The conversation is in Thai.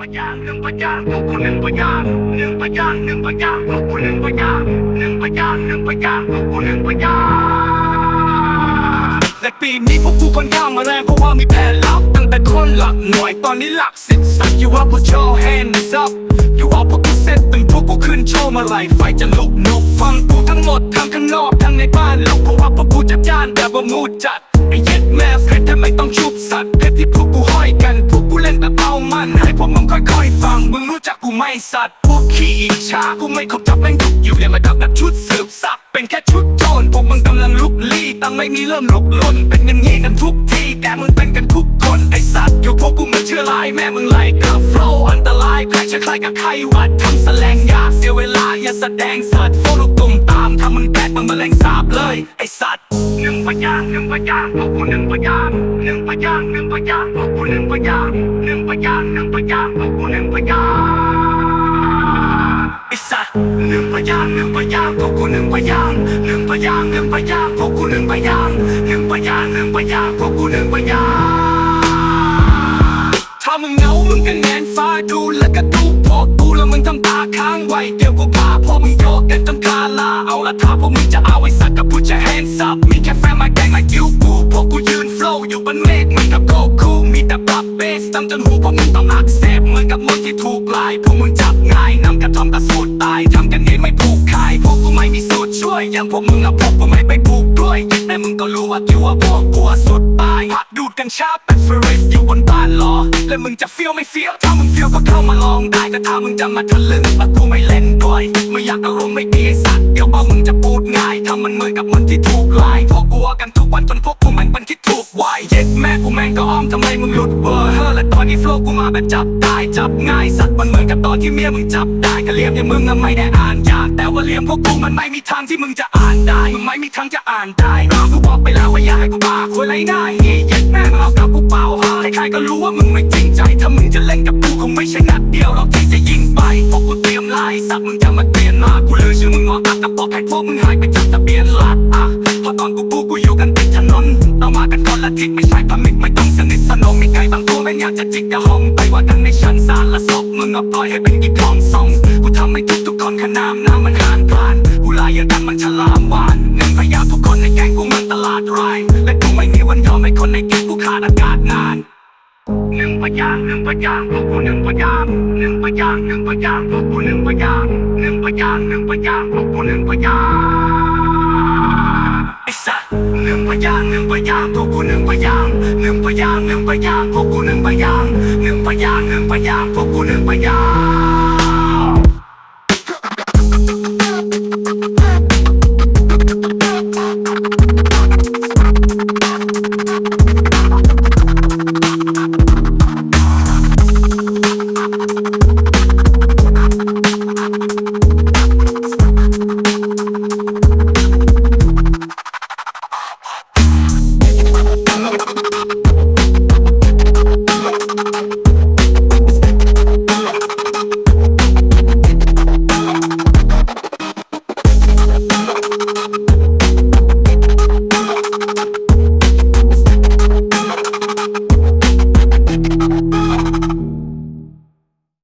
พยางหนึ่งพยางพวกกูหนึ่งพยางหนึ่งพยางหนึ่งพยางพวกกูหนึ่งพยางหนึ่งพยางหนึ่งพยางพวกกูหนึ่งพยางและปีนี้พวกกูค่อนข้างมาแรงเพราะว่ามีแผนลับตั้งแต่คนหลักหน่วยตอนนี้หลักสิบสัก you up put your hands up you up พวกกูเซตตึงพวกกูขึ้นโชว์มาไล่ไฟจะลุกนกฟังกูทั้งหมดทั้งข้างนอกทั้งในบ้านแล้วเพราะว่าพวกกูจัดจ้านแบบว่ามูดจัดไอ้เย็ดแม่เพชรทำไมต้องชุบสัตว์เพชรที่พวกกูห้อยกันพวกกูเล่นแบบ เอามันให้พวกมึงค่อยๆฟัง มึงรู้จักกูไหม่สัตว์พวกขี้อิจฉากูไม่คบจับแม่งดุอยู่ในระดับแบบชุดสืบสักเป็นแค่ชุดโจรพวกมึงกำลังลุกลี้ตั้งไม่มีเริ่มลุกล่นเป็นกันงี้กันทุกทีแต่มึงเป็นกันทุกคนไอสัตว์อยู่พวกกูมือนเชื้อลายแม่มึงไหลกับโฟลอันตรายแพร่จะคล้ายกับไข้หวัดทำแสลงยาเสียเวลาอย่าแสดงสัตว์โฟลูกตุ่ม ถ้ามึงแตกมึงมาแรงสาบเลย ไอสัตว์หนึ่งพยางหนึ่งพยางพวกกูหนึ่งพยางหนึ่งพยางหนึ่งพยางพวกกูหนึ่งพยางหนึ่งพยางหนึ่งพยางพวกกูหนึ่งพยางไอสัตว์หนึ่งพยางหนึ่งพยางพวกกูหนึ่งพยางหนึ่งพยางหนึ่งพยางพวกกูหนึ่งพยางหนึ่งพยางหนึ่งพยางพวกกูหนึ่งพยางถ้ามึงเหงามึงก็แงนฟ้าดูแล้วก็ดูพอกูแล้วมึงทำตาค้างไว้เดี๋ยวกูพาพอมึงโยกกันจนคา ลาเอาละถ้าพวกมึงจะเอาไอ้สัตว์กับพูดจะ hands up มีแค่แฟนมาแกล้งมากิ้วกูพวกกูยืนโฟล์อยู่บนเมฆเหมือนกับโกคูมีแต่ปรับเบสตั้มจนหูพวกมึงต้องอักเสบเหมือนกับมดที่ถูกลายพวกมึงจับง่ายนำกระทอมกระสูดตายทำกันเองไม่ผูกขายพวกกูไม่มีสูตรช่วยยังพวกมึงอะพวกกูไม่ไป วยแต่มึงก็รู้ว่าตัวพวกกูอะสุดตายหัดดูดกัญชาแบบเฟรชอยู่บนบ้านล้อและมึงจะเฟี้ยวไม่เฟี้ยวถ้ามึงเฟี้ยวก็เข้ามาลองได้แต่ถ้ามึงจะมาทะลึ่งแล้วกูไม่เล่นด้วยไม่อยากอารมณ์ไม่ดีสัตว์เดี๋ยวบอกมึงจะพูดง่ายถ้ามันเหมือนกับมันที่ถูกไลายพวกกลัวกันทุกวันจนพวกกูแม่งเป็นที่ถูกวายเย็ดแม่กูแม่งก็อ้อมทำไมมึงหลุดเวอร์เฮอและตอนนี้โฟล์กูมาแบบจับได้จับง่ายสัตว์มันเหมือนกับตอนที่เมียมึงจับได้ก็เลียมอย่างมึงอะไม่ได้อ่านยา กแต่ว่าเลียมพวกกูมันไม่มีทางที่มึงจะอ่านได้มึงไม่มีทางจะอ่านได้เรากูบอกไปแล้วว่าอย่าให้กูบ้าคุยไรได้เฮ้ยเย็ดแม่มึงเอากับกูเปล่าหาใครๆก็รู้ว่ามึงไม่จริงใจ ถ้ามึงจะเล่นกับกูคงไม่ใช่นัดเดียวหรอกที่จะยิงไปพวกกูเตรียมไล่สัตว์มึงจะมาเปลี่ยนมากูเลยชื่อมึงงอตักแต่บอกให้พวกมึงหายไปจากทะเบียนหลักอะพราะตอนกูกูกูอยู่กันติดถนนเรามากันคนละทิศไม่ใช่พมิตรไม่ต้องสนิทสนมมีใครบางตัวแม่อยากจะจิกกระห้องไปว่ากันในชั้นศาลละศพมึงเอาปล่อยให้เป็นอีกของสองกูทำให้ทุก ทุกๆคนขนามน้ำมันหานพลานกูลายอย่าดันมันฉลามวานเงินพยาทุกคนในแก๊งกูมันตลาดรายและกูไม่มีวันยอมให้คนในแก๊งกูขาดอากาศงานหนึ่งพยางหนึ่งพยางพวกกูหนึ่งพยางหนึ่งพยางหนึ่งพยางพวกกูหนึ่งพยางหนึ่งพยางหนึ่งพยางพวกกูหนึ่งพยางไอ้สัตว์หนึ่งพยางหนึ่งพยางพวกกูหนึ่งพยางหนึ่งพยางหนึ่งพยางพวกกูหนึ่งพยางหนึ่งพยางหนึ่งพยางพวกกูหนึ่งพยาง